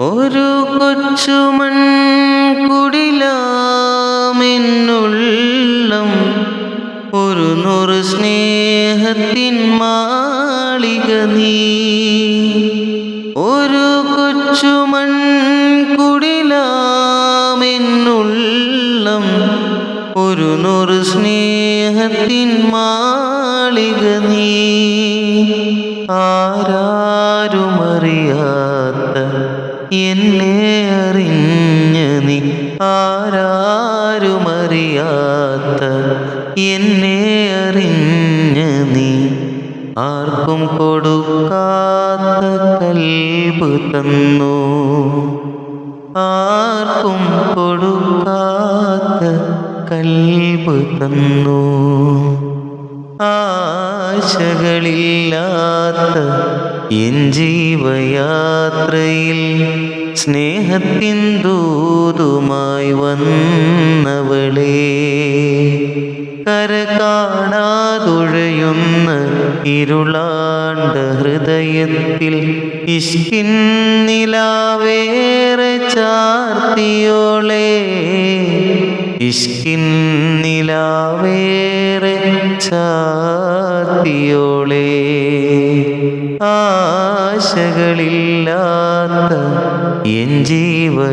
ഒരു കൊച്ചുമൺ കുടിലാമെന്നുള്ളം ഒരു നൂറ് സ്നേഹത്തിൻ മാളിക നീ. ഒരു കൊച്ചുമൺ കുടിലാമെന്നുള്ളം ഒരു നൂറ് സ്നേഹത്തിൻ മാളിക നീ. ആരാരുമറിയാത്ത എന്നെ അറിഞ്ഞ നീ ആരാരുമറിയാത്ത എന്നെ അറിഞ്ഞ നീ ആർക്കും കൊടുക്കാത്ത കൽബ് തന്നു. ആർക്കും കൊടുക്കാത്ത കൽബ് തന്നു. ആശകളില്ലാത്ത എൻ ജീവയാത്രയിൽ സ്നേഹത്തിൻ ദൂതുമായി വന്നവളേ കര കാണാതുഴയുന്ന ഇരുളാണ്ട ഹൃദയത്തിൽ ഇഷ്കിൻ നിലാവേറെ ചാർത്തിയോളേ. ഇഷ്കിൻ നിലാവേറെ ചാർത്തിയോളേ. ആശകളില്ലാത്ത എൻ ജീവയാത്രയിൽ